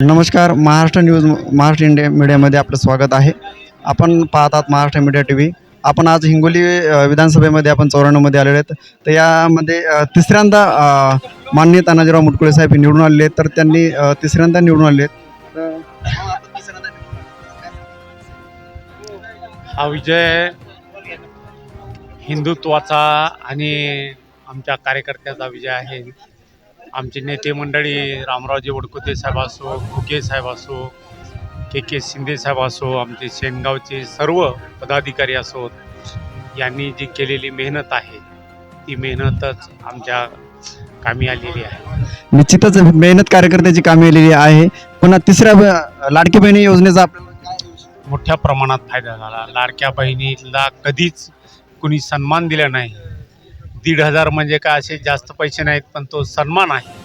नमस्कार Maharashtra news Maharashtra India मीडियामध्ये आपलं स्वागत आहे. आपण पाहतात महाराष्ट्र मीडिया टी व्ही आपण आज हिंगोली विधानसभेमध्ये आपण चौऱ्याण्णवमध्ये आलेले आहेत. तर यामध्ये तिसऱ्यांदा माननीय तानाजीराव मुटकुळे साहेब निवडून आलेले आहेत. तर त्यांनी तिसऱ्यांदा निवडून आले आहेत. हा विजय हिंदुत्वाचा आणि आमच्या कार्यकर्त्याचा विजय आहे. आमचे नेते मंडळी रामरावजी वडकुते साहेब असो फुके साहेब असो के के शिंदे साहेब असो आमचे शेनगावचे सर्व पदाधिकारी असोत यांनी जी केलेली मेहनत आहे ती मेहनतच आमच्या कामी आलेली आहे. निश्चितच मेहनत कार्यकर्त्याची कामे आलेली आहे. पुन्हा तिसऱ्या ब- लाडकी बहिणी योजनेचा आपल्याला मोठ्या प्रमाणात फायदा झाला. लाडक्या बहिणीला कधीच कुणी सन्मान दिला नाही. दीड हजार म्हणजे काय असे जास्त पैसे नाहीत पण तो सन्मान आहे.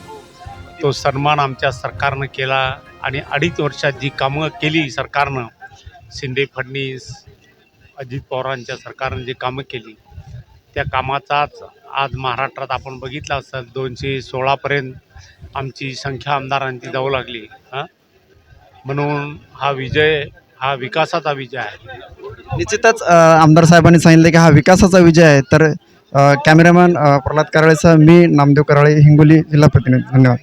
तो सन्मान आमच्या सरकारनं केला आणि अडीच वर्षात जी कामं केली सरकारनं शिंदे फडणीस अजित पवारांच्या सरकारनं जी कामं केली त्या कामाचाच आज महाराष्ट्रात आपण बघितलं असेल दोनशे सोळापर्यंत आमची संख्या आमदारांची जाऊ लागली. हां? म्हणून हा विजय हा विकासाचा विजय आहे. निश्चितच आमदार साहेबांनी सांगितलं की हा विकासाचा विजय आहे. तर कॅमेरामॅन प्रल्हाद कराळेसह मी नामदेव कराळे हिंगोली जिल्हा प्रतिनिधी. धन्यवाद.